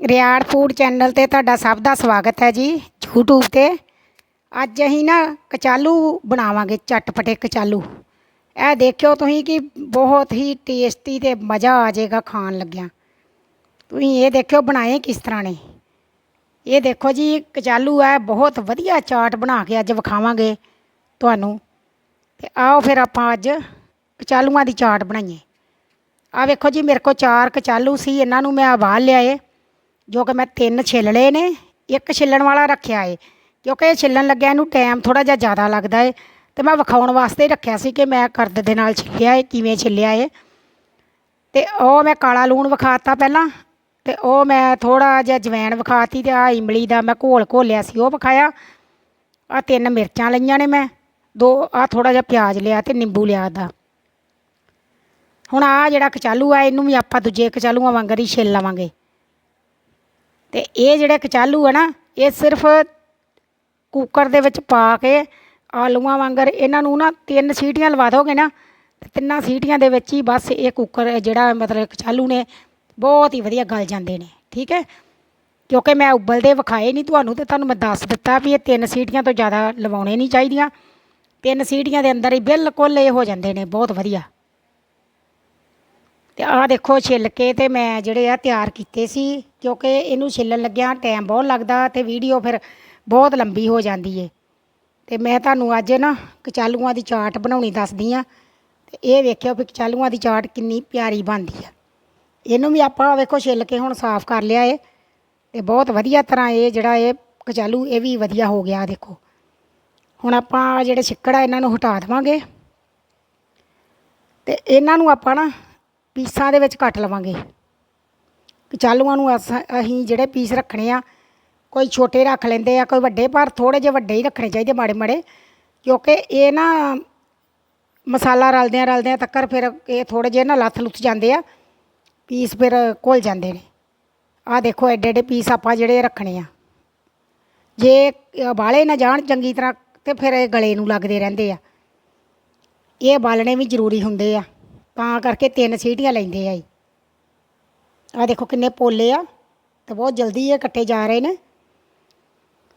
Riar food channel ਤੇ ਤੁਹਾਡਾ ਸਭ ਦਾ ਸਵਾਗਤ ਹੈ ਜੀ, YouTube ਤੇ। ਅੱਜ ਅਸੀਂ ਨਾ ਕਚਾਲੂ ਬਣਾਵਾਂਗੇ ਚਟਪਟੇ ਕਚਾਲੂ ਇਹ ਦੇਖਿਓ ਤੁਸੀਂ ਕਿ ਬਹੁਤ ਹੀ ਟੇਸਟੀ ਤੇ ਮਜ਼ਾ ਆ ਜਾਏਗਾ ਖਾਣ ਲੱਗਿਆਂ। ਤੁਸੀਂ ਇਹ ਦੇਖਿਓ ਬਣਾਏ ਕਿਸ ਤਰ੍ਹਾਂ ਨੇ। ਇਹ ਦੇਖੋ ਜੀ, ਕਚਾਲੂ ਹੈ, ਬਹੁਤ ਵਧੀਆ ਚਾਟ ਬਣਾ ਕੇ ਅੱਜ ਵਿਖਾਵਾਂਗੇ ਤੁਹਾਨੂੰ। ਤੇ ਆਓ ਫਿਰ ਆਪਾਂ ਅੱਜ ਕਚਾਲੂਆਂ ਦੀ ਚਾਟ ਬਣਾਈਏ। ਆ ਵੇਖੋ ਜੀ, ਮੇਰੇ ਕੋਲ ਚਾਰ ਕਚਾਲੂ ਸੀ, ਇਹਨਾਂ ਨੂੰ ਮੈਂ ਉਬਾਲ ਲਿਆਏ। ਜੋ ਕਿ ਮੈਂ ਤਿੰਨ ਛਿੱਲ ਲਏ ਨੇ, ਇੱਕ ਛਿੱਲਣ ਵਾਲਾ ਰੱਖਿਆ ਏ, ਕਿਉਂਕਿ ਇਹ ਛਿੱਲਣ ਲੱਗਿਆ ਇਹਨੂੰ ਟਾਈਮ ਥੋੜਾ ਜਿਹਾ ਜ਼ਿਆਦਾ ਲੱਗਦਾ ਏ, ਤੇ ਮੈਂ ਵਿਖਾਉਣ ਵਾਸਤੇ ਰੱਖਿਆ ਸੀ ਕਿ ਮੈਂ ਕਰਦ ਦੇ ਨਾਲ ਛਿੱਲਿਆ ਏ, ਕਿਵੇਂ ਛਿੱਲਿਆ ਏ। ਤੇ ਉਹ ਮੈਂ ਕਾਲਾ ਲੂਣ ਵਿਖਾਤਾ ਪਹਿਲਾਂ, ਤੇ ਉਹ ਮੈਂ ਥੋੜਾ ਜਿਹਾ ਜਵੈਣ ਵਿਖਾਤੀ ਤੇ ਆ ਇਮਲੀ ਦਾ ਮੈਂ ਘੋਲ ਘੋਲਿਆ ਸੀ, ਉਹ ਵਿਖਾਇਆ। ਆ ਤਿੰਨ ਮਿਰਚਾਂ ਲਈਆਂ ਨੇ ਮੈਂ, ਦੋ ਆ ਥੋੜਾ ਜਿਹਾ ਪਿਆਜ਼ ਲਿਆ ਤੇ ਨਿੰਬੂ ਲਿਆ ਦਾ ਹੁਣ ਆ ਜਿਹੜਾ ਕਚਾਲੂ ਆ, ਇਹਨੂੰ ਵੀ ਆਪਾਂ ਦੂਜੇ ਕਚਾਲੂਆਂ ਵਾਂਗਰ ਹੀ ਛਿੱਲ ਲਵਾਂਗੇ। ਤੇ ਇਹ ਜਿਹੜੇ ਕਚਾਲੂ ਹੈ ਨਾ, ਇਹ ਸਿਰਫ ਕੁੱਕਰ ਦੇ ਵਿੱਚ ਪਾ ਕੇ ਆਲੂਆਂ ਵਾਂਗਰ ਇਹਨਾਂ ਨੂੰ ਨਾ ਤਿੰਨ ਸੀਟੀਆਂ ਲਵਾ ਦੋਗੇ ਨਾ, ਤੇ ਤਿੰਨਾਂ ਸੀਟੀਆਂ ਦੇ ਵਿੱਚ ਹੀ ਬਸ ਇਹ ਕੁੱਕਰ ਜਿਹੜਾ ਮਤਲਬ ਕਚਾਲੂ ਨੇ, ਬਹੁਤ ਹੀ ਵਧੀਆ ਗਲ ਜਾਂਦੇ ਨੇ, ਠੀਕ ਹੈ? ਕਿਉਂਕਿ ਮੈਂ ਉਬਲਦੇ ਵਿਖਾਏ ਨਹੀਂ ਤੁਹਾਨੂੰ ਤੇ ਤੁਹਾਨੂੰ ਮੈਂ ਦੱਸ ਦਿੱਤਾ ਵੀ ਇਹ ਤਿੰਨ ਸੀਟੀਆਂ ਤੋਂ ਜ਼ਿਆਦਾ ਲਵਾਉਣੇ ਨਹੀਂ ਚਾਹੀਦੀਆਂ। ਤਿੰਨ ਸੀਟੀਆਂ ਦੇ ਅੰਦਰ ਹੀ ਬਿਲਕੁਲ ਇਹ ਹੋ ਜਾਂਦੇ ਨੇ, ਬਹੁਤ ਵਧੀਆ। ਤੇ ਆਹ ਦੇਖੋ ਛਿੱਲ ਕੇ ਤੇ ਮੈਂ ਜਿਹੜੇ ਆ ਤਿਆਰ ਕੀਤੇ ਸੀ, ਕਿਉਂਕਿ ਇਹਨੂੰ ਛਿੱਲਣ ਲੱਗਿਆ ਟਾਈਮ ਬਹੁਤ ਲੱਗਦਾ ਤੇ ਵੀਡੀਓ ਫਿਰ ਬਹੁਤ ਲੰਬੀ ਹੋ ਜਾਂਦੀ ਏ। ਤੇ ਮੈਂ ਤੁਹਾਨੂੰ ਅੱਜ ਨਾ ਕਚਾਲੂਆਂ ਦੀ ਚਾਟ ਬਣਾਉਣੀ ਦੱਸਦੀ ਆ, ਤੇ ਇਹ ਵੇਖਿਓ ਵੀ ਕਚਾਲੂਆਂ ਦੀ ਚਾਟ ਕਿੰਨੀ ਪਿਆਰੀ ਬਣਦੀ ਆ। ਇਹਨੂੰ ਵੀ ਆਪਾਂ ਵੇਖੋ ਛਿੱਲ ਕੇ ਹੁਣ ਸਾਫ਼ ਕਰ ਲਿਆ ਏ, ਤੇ ਬਹੁਤ ਵਧੀਆ ਤਰ੍ਹਾਂ ਇਹ ਜਿਹੜਾ ਇਹ ਕਚਾਲੂ ਇਹ ਵੀ ਵਧੀਆ ਹੋ ਗਿਆ, ਦੇਖੋ। ਹੁਣ ਆਪਾਂ ਜਿਹੜੇ ਛਿੱਕੜ ਆ ਇਹਨਾਂ ਨੂੰ ਹਟਾ ਦੇਵਾਂਗੇ, ਤੇ ਇਹਨਾਂ ਨੂੰ ਆਪਾਂ ਨਾ ਪੀਸਾਂ ਦੇ ਵਿੱਚ ਕੱਟ ਲਵਾਂਗੇ। ਕਚਾਲੂਆਂ ਨੂੰ ਅਸ- ਅਸੀਂ ਜਿਹੜੇ ਪੀਸ ਰੱਖਣੇ ਆ, ਕੋਈ ਛੋਟੇ ਰੱਖ ਲੈਂਦੇ ਆ, ਕੋਈ ਵੱਡੇ, ਪਰ ਥੋੜੇ ਜਿਹੇ ਵੱਡੇ ਹੀ ਰੱਖਣੇ ਚਾਹੀਦੇ ਮਾੜੇ ਮਾੜੇ। ਕਿਉਂਕਿ ਇਹ ਨਾ ਮਸਾਲਾ ਰਲਦਿਆਂ ਰਲਦਿਆਂ ਤੱਕਰ ਫਿਰ ਇਹ ਥੋੜੇ ਜਿਹੇ ਨਾ ਲੱਥ ਲੁੱਥ ਜਾਂਦੇ ਆ, ਪੀਸ ਫਿਰ ਘੁਲ ਜਾਂਦੇ ਨੇ। ਆਹ ਦੇਖੋ ਐਡੇ ਐਡੇ ਪੀਸ ਆਪਾਂ ਜਿਹੜੇ ਰੱਖਣੇ ਆ। ਜੇ ਬਾਲੇ ਨਾ ਜਾਣ ਚੰਗੀ ਤਰ੍ਹਾਂ, ਤੇ ਫਿਰ ਇਹ ਗਲੇ ਨੂੰ ਲੱਗਦੇ ਰਹਿੰਦੇ ਆ। ਇਹ ਬਾਲਣੇ ਵੀ ਜ਼ਰੂਰੀ ਹੁੰਦੇ ਆ। ਤਾਂ ਕਰਕੇ ਤਿੰਨ ਸੀਟੀਆਂ ਲੈਂਦੇ ਆ ਇਹ ਆ ਦੇਖੋ ਕਿੰਨੇ ਪੋਲੇ ਆ, ਤੇ ਬਹੁਤ ਜਲਦੀ ਇਹ ਕੱਟੇ ਜਾ ਰਹੇ ਨੇ।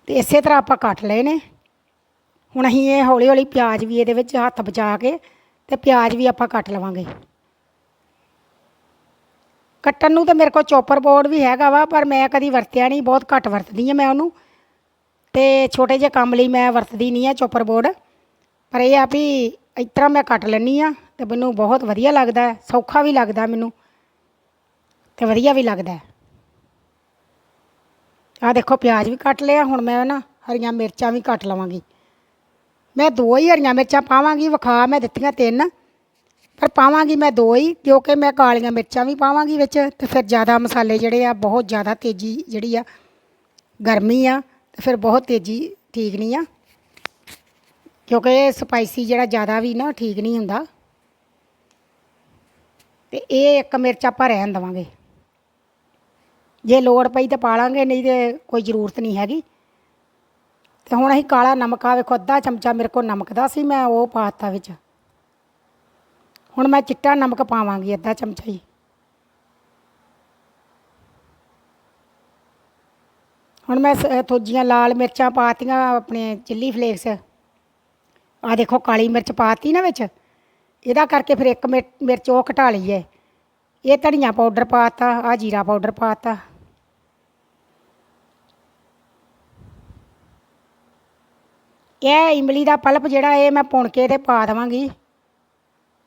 ਤੇ ਇਸੇ ਤਰ੍ਹਾਂ ਆਪਾਂ ਕੱਟ ਲਏ ਨੇ। ਹੁਣ ਅਸੀਂ ਇਹ ਹੌਲੀ ਹੌਲੀ ਪਿਆਜ਼ ਵੀ ਇਹਦੇ ਵਿੱਚ ਹੱਥ ਬਚਾ ਕੇ ਤੇ ਪਿਆਜ਼ ਵੀ ਆਪਾਂ ਕੱਟ ਲਵਾਂਗੇ। ਕੱਟਣ ਨੂੰ ਤਾਂ ਮੇਰੇ ਕੋਲ ਚੋਪਰ ਬੋਰਡ ਵੀ ਹੈਗਾ ਵਾ, ਪਰ ਮੈਂ ਕਦੀ ਵਰਤਿਆ ਨਹੀਂ, ਬਹੁਤ ਘੱਟ ਵਰਤਦੀ ਆ ਮੈਂ ਉਹਨੂੰ। ਤੇ ਛੋਟੇ ਜਿਹੇ ਕੰਮ ਲਈ ਮੈਂ ਵਰਤਦੀ ਨਹੀਂ ਆ ਚੋਪਰ ਬੋਰਡ। ਪਰ ਇਹ ਆ ਵੀ ਇਸ ਤਰ੍ਹਾਂ ਮੈਂ ਕੱਟ ਲੈਂਦੀ ਆ ਤੇ ਮੈਨੂੰ ਬਹੁਤ ਵਧੀਆ ਲੱਗਦਾ ਹੈ, ਸੌਖਾ ਵੀ ਲੱਗਦਾ ਮੈਨੂੰ ਤੇ ਵਧੀਆ ਵੀ ਲੱਗਦਾ ਆ ਦੇਖੋ ਪਿਆਜ਼ ਵੀ ਕੱਟ ਲਿਆ ਹੁਣ ਮੈਂ ਨਾ ਹਰੀਆਂ ਮਿਰਚਾਂ ਵੀ ਕੱਟ ਲਵਾਂਗੀ। ਮੈਂ ਦੋ ਹੀ ਹਰੀਆਂ ਮਿਰਚਾਂ ਪਾਵਾਂਗੀ ਵਿਖਾ ਮੈਂ ਦਿੱਤੀਆਂ ਤਿੰਨ ਪਰ ਪਾਵਾਂਗੀ ਮੈਂ ਦੋ ਹੀ ਕਿਉਂਕਿ ਮੈਂ ਕਾਲੀਆਂ ਮਿਰਚਾਂ ਵੀ ਪਾਵਾਂਗੀ ਵਿੱਚ ਤੇ ਫਿਰ ਜ਼ਿਆਦਾ ਮਸਾਲੇ ਜਿਹੜੇ ਆ ਬਹੁਤ ਜ਼ਿਆਦਾ ਤੇਜ਼ੀ ਜਿਹੜੀ ਆ ਗਰਮੀ ਆ ਤੇ ਫਿਰ ਬਹੁਤ ਤੇਜ਼ੀ ਠੀਕ ਨਹੀਂ ਆ। ਕਿਉਂਕਿ ਇਹ ਸਪਾਈਸੀ ਜਿਹੜਾ ਜ਼ਿਆਦਾ ਵੀ ਨਾ ਠੀਕ ਨਹੀਂ ਹੁੰਦਾ। ਤੇ ਇਹ ਇੱਕ ਮਿਰਚ ਆਪਾਂ ਰਹਿਣ ਦੇਵਾਂਗੇ। ਜੇ ਲੋੜ ਪਈ ਤਾਂ ਪਾ ਲਾਂਗੇ, ਨਹੀਂ ਤੇ ਕੋਈ ਜ਼ਰੂਰਤ ਨਹੀਂ ਹੈਗੀ। ਤੇ ਹੁਣ ਅਸੀਂ ਕਾਲਾ ਨਮਕ ਆ ਵੇਖੋ ਅੱਧਾ ਚਮਚਾ ਮੇਰੇ ਕੋਲ ਨਮਕ ਦਾ ਸੀ, ਮੈਂ ਉਹ ਪਾਤਾ ਵਿੱਚ। ਹੁਣ ਮੈਂ ਚਿੱਟਾ ਨਮਕ ਪਾਵਾਂਗੀ ਅੱਧਾ ਚਮਚਾ ਹੀ। ਹੁਣ ਮੈਂ ਸ- ਥੋਜੀਆਂ ਲਾਲ ਮਿਰਚਾਂ ਪਾਤੀਆਂ ਆਪਣੇ ਚਿੱਲੀ ਫਲੇਕਸ ਆ ਦੇਖੋ ਕਾਲੀ ਮਿਰਚ ਪਾਤੀ ਨਾ ਵਿੱਚ। ਇਹਦਾ ਕਰਕੇ ਫਿਰ ਇੱਕ ਮਿਰ- ਮਿਰਚ ਉਹ ਘਟਾ ਲਈ ਹੈ ਇਹ ਧਨੀਆ ਪਾਊਡਰ ਪਾਤਾ ਆ ਜੀਰਾ ਪਾਊਡਰ ਪਾਤਾ। ਇਹ ਇਮਲੀ ਦਾ ਪਲਪ ਜਿਹੜਾ, ਇਹ ਮੈਂ ਪੁਣ ਕੇ ਤੇ ਪਾ ਦੇਵਾਂਗੀ।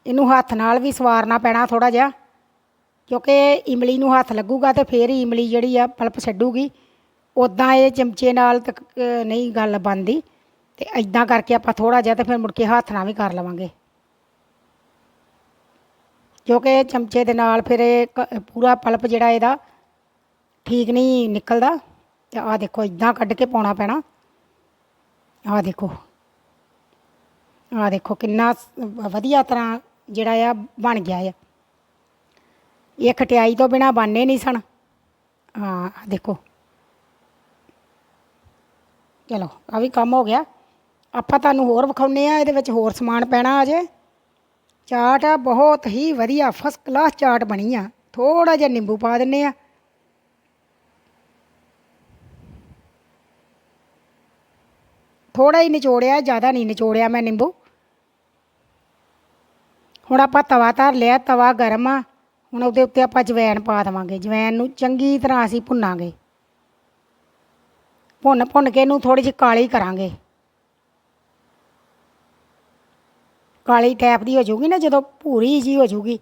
ਇਹਨੂੰ ਹੱਥ ਨਾਲ ਵੀ ਸਵਾਰਨਾ ਪੈਣਾ ਥੋੜਾ ਜਿਹਾ, ਕਿਉਂਕਿ ਇਮਲੀ ਨੂੰ ਹੱਥ ਲੱਗੂਗਾ ਤੇ ਫੇਰ ਹੀ ਇਮਲੀ ਜਿਹੜੀ ਆ ਪਲਪ ਛੱਡੂਗੀ। ਉਦਾਂ ਇਹ ਚਮਚੇ ਨਾਲ ਤੱਕ ਨਹੀਂ ਗੱਲ ਬਣਦੀ। ਤੇ ਇਦਾਂ ਕਰਕੇ ਆਪਾਂ ਥੋੜਾ ਜਿਹਾ ਤੇ ਫਿਰ ਮੁੜ ਕੇ ਹੱਥ ਨਾਲ ਵੀ ਕਰ ਲਵਾਂਗੇ। ਕਿਉਂਕਿ ਚਮਚੇ ਦੇ ਨਾਲ ਫਿਰ ਇਹ ਕ- ਪੂਰਾ ਪਲਪ ਜਿਹੜਾ ਇਹਦਾ ਠੀਕ ਨਹੀਂ ਨਿਕਲਦਾ ਤੇ ਆਹ ਦੇਖੋ ਇਦਾਂ ਕੱਢ ਕੇ ਪਾਉਣਾ ਪੈਣਾ। ਆਹ ਦੇਖੋ। ਆਹ ਦੇਖੋ ਕਿੰਨਾ ਸ- ਵਧੀਆ ਤਰ੍ਹਾਂ ਜਿਹੜਾ ਆ ਬਣ ਗਿਆ ਆ। ਇਹ ਖਟਿਆਈ ਤੋਂ ਬਿਨਾ ਬਣਨੇ ਨਹੀਂ ਸਨ। ਹਾਂ, ਆਹ ਦੇਖੋ। ਚਲੋ ਆ ਵੀ ਕੰਮ ਹੋ ਗਿਆ। ਆਪਾਂ ਤੁਹਾਨੂੰ ਹੋਰ ਵਿਖਾਉਨੇ ਆ ਇਹਦੇ ਵਿੱਚ ਹੋਰ ਸਮਾਨ ਪੈਣਾ ਅਜੇ। ਚਾਟ ਆ, ਬਹੁਤ ਹੀ ਵਧੀਆ ਫਸਟ ਕਲਾਸ ਚਾਟ ਬਣੀ ਆ। ਥੋੜਾ ਜਿਹਾ ਨਿੰਬੂ ਪਾ ਦਿੰਨੇ ਆ। ਥੋੜਾ ਹੀ ਨਿਚੋੜਿਆ, ਜ਼ਿਆਦਾ ਨਹੀਂ ਨਿਚੋੜਿਆ ਮੈਂ ਨਿੰਬੂ। ਹੁਣ ਆਪਾਂ ਤਵਾ ਧਰ ਲਿਆ, ਤਵਾ ਗਰਮ ਆ। ਹੁਣ ਉਹਦੇ ਉੱਤੇ ਆਪਾਂ ਜਵੈਣ ਪਾ ਦਵਾਂਗੇ। ਜਵੈਣ ਨੂੰ ਚੰਗੀ ਤਰ੍ਹਾਂ ਅਸੀਂ ਭੁੰਨਾਂਗੇ। ਭੁੰਨ ਭੁੰਨ ਕੇ ਇਹਨੂੰ ਥੋੜੀ ਜਿਹੀ ਕਾਲੀ ਕਰਾਂਗੇ। ਕਾਲੀ ਟੈਪ ਦੀ ਹੋ ਜਾਊਗੀ ਨਾ, ਜਦੋਂ ਭੂਰੀ ਜੀ ਹੋ ਜਾਊਗੀ।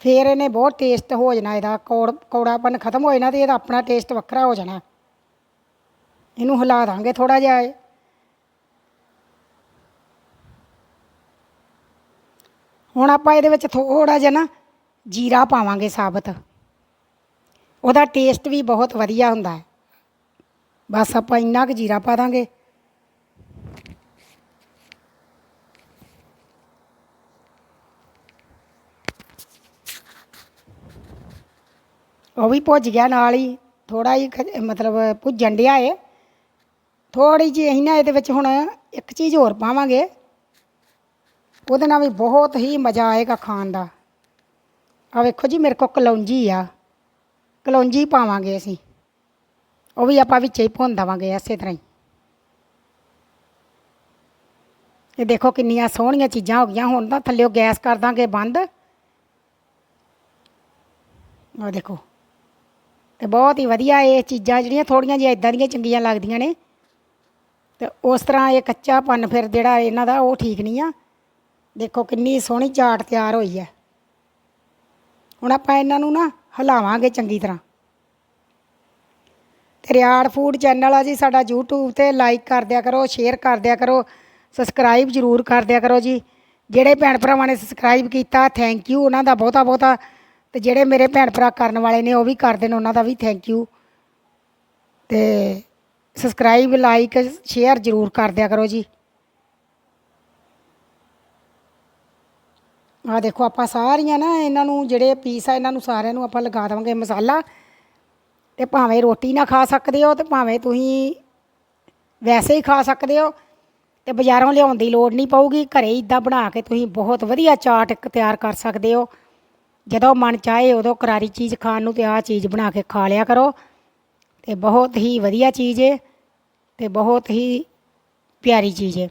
ਫਿਰ ਇਹਨੇ ਬਹੁਤ ਟੇਸਟ ਹੋ ਜਾਣਾ ਇਹਦਾ, ਕੌੜ, ਕੌੜਾਪਨ ਖਤਮ ਹੋ ਜਾਣਾ ਤੇ ਇਹਦਾ ਆਪਣਾ ਟੇਸਟ ਵੱਖਰਾ ਹੋ ਜਾਣਾ। ਇਹਨੂੰ ਹਿਲਾ ਦਾਂਗੇ ਥੋੜਾ ਜਿਹਾ ਇਹ। ਹੁਣ ਆਪਾਂ ਇਹਦੇ ਵਿੱਚ ਥੋੜਾ ਜਿਹਾ ਨਾ ਜੀਰਾ ਪਾਵਾਂਗੇ ਸਾਬਤ। ਉਹਦਾ ਟੇਸਟ ਵੀ ਬਹੁਤ ਵਧੀਆ ਹੁੰਦਾ। ਹੈ ਬਸ ਆਪਾਂ ਇੰਨਾ ਕੁ ਜੀਰਾ ਪਾ ਦਾਂਗੇ। ਉਹ ਵੀ ਭੁੱਜ ਗਿਆ ਨਾਲ ਹੀ ਥੋੜਾ ਹੀ ਖ- ਮਤਲਬ ਭੁੱਜਣ ਡਿਆ ਏ। ਥੋੜੀ ਜਿਹੀ ਅਸੀਂ ਨਾ ਇਹਦੇ ਵਿੱਚ ਹੁਣ ਇੱਕ ਚੀਜ਼ ਹੋਰ ਪਾਵਾਂਗੇ। ਉਹਦੇ ਨਾਲ ਵੀ ਬਹੁਤ ਹੀ ਮਜ਼ਾ ਆਏਗਾ ਖਾਣ ਦਾ। ਆ ਵੇਖੋ ਜੀ, ਮੇਰੇ ਕੋਲ ਕਲੌਂਜੀ ਆ। ਕਲੌਂਜੀ ਪਾਵਾਂਗੇ ਅਸੀਂ। ਉਹ ਵੀ ਆਪਾਂ ਵਿੱਚ ਹੀ ਭੁੰਨ ਦੇਵਾਂਗੇ ਇਸੇ ਤਰ੍ਹਾਂ ਹੀ। ਇਹ ਦੇਖੋ ਕਿੰਨੀਆਂ ਸੋਹਣੀਆਂ ਚੀਜ਼ਾਂ ਹੋ ਗਈਆਂ। ਹੁਣ ਤਾਂ ਥੱਲਿਓ ਗੈਸ ਕਰ ਦਾਂਗੇ ਬੰਦ। ਉਹ ਦੇਖੋ। ਤੇ ਬਹੁਤ ਹੀ ਵਧੀਆ ਇਹ ਚੀਜ਼ਾਂ ਜਿਹੜੀਆਂ ਥੋੜੀਆਂ ਜਿਹੀਆਂ ਇਦਾਂ ਦੀਆਂ ਚੰਗੀਆਂ ਲੱਗਦੀਆਂ ਨੇ। ਤੇ ਉਸ ਤਰ੍ਹਾਂ ਇਹ ਕੱਚਾ ਕੱਚਾਪਨ ਫਿਰ ਜਿਹੜਾ ਇਹਨਾਂ ਦਾ ਉਹ ਠੀਕ ਨਹੀਂ ਆ। ਦੇਖੋ ਕਿੰਨੀ ਸੋਹਣੀ ਚਾਟ ਤਿਆਰ ਹੋਈ ਹੈ। ਹੁਣ ਆਪਾਂ ਇਹਨਾਂ ਨੂੰ ਨਾ ਹਿਲਾਵਾਂਗੇ ਚੰਗੀ ਤਰ੍ਹਾਂ। ਤੇ ਰਿਆੜ ਫੂਡ ਚੈਨਲ ਆ ਜੀ, ਸਾਡਾ YouTube ਤੇ ਲਾਈਕ ਕਰ ਦਿਆ ਕਰੋ ਸ਼ੇਅਰ ਕਰ ਦਿਆ ਕਰੋ ਸਬਸਕ੍ਰਾਈਬ ਜ਼ਰੂਰ ਕਰ ਦਿਆ ਕਰੋ ਜੀ। ਜਿਹੜੇ ਭੈਣ ਭਰਾਵਾਂ ਨੇ ਸਬਸਕ੍ਰਾਈਬ ਕੀਤਾ ਥੈਂਕ ਯੂ ਉਹਨਾਂ ਦਾ ਬਹੁਤਾ ਬਹੁਤਾ ਤੇ ਜਿਹੜੇ ਮੇਰੇ ਭੈਣ ਭਰਾ ਕਰਨ ਵਾਲੇ ਨੇ, ਉਹ ਵੀ ਕਰ ਦੇਣ ਉਹਨਾਂ ਦਾ ਵੀ ਥੈਂਕ ਯੂ ਤੇ ਸਬਸਕ੍ਰਾਈਬ ਲਾਈਕ ਸ਼ੇਅਰ ਜ਼ਰੂਰ ਕਰ ਦਿਆ ਕਰੋ ਜੀ। ਆ ਦੇਖੋ, ਆਪਾਂ ਸਾਰੀਆਂ ਨਾ ਇਹਨਾਂ ਨੂੰ, ਜਿਹੜੇ ਪੀਸ ਆ, ਇਹਨਾਂ ਨੂੰ ਸਾਰਿਆਂ ਨੂੰ ਆਪਾਂ ਲਗਾ ਦੇਵਾਂਗੇ ਮਸਾਲਾ। ਤੇ ਭਾਵੇਂ ਰੋਟੀ ਨਾ ਖਾ ਸਕਦੇ ਹੋ, ਤੇ ਭਾਵੇਂ ਤੁਸੀਂ ਵੈਸੇ ਹੀ ਖਾ ਸਕਦੇ ਹੋ, ਤੇ ਬਾਜ਼ਾਰੋਂ ਲਿਆਉਣ ਦੀ ਲੋੜ ਨਹੀਂ ਪਊਗੀ। ਘਰੇ ਹੀ ਇਦਾਂ ਬਣਾ ਕੇ ਤੁਸੀਂ ਬਹੁਤ ਵਧੀਆ ਚਾਟ ਇੱਕ ਤਿਆਰ ਕਰ ਸਕਦੇ ਹੋ। ਜਦੋਂ ਮਨ ਚਾਹੇ ਉਦੋਂ ਕਰਾਰੀ ਚੀਜ਼ ਖਾਣ ਨੂੰ ਤੇ ਆਹ ਚੀਜ਼ ਬਣਾ ਕੇ ਖਾ ਲਿਆ ਕਰੋ। ਤੇ ਬਹੁਤ ਹੀ ਵਧੀਆ ਚੀਜ਼ ਏ ਤੇ ਬਹੁਤ ਹੀ ਪਿਆਰੀ ਚੀਜ਼ ਏ।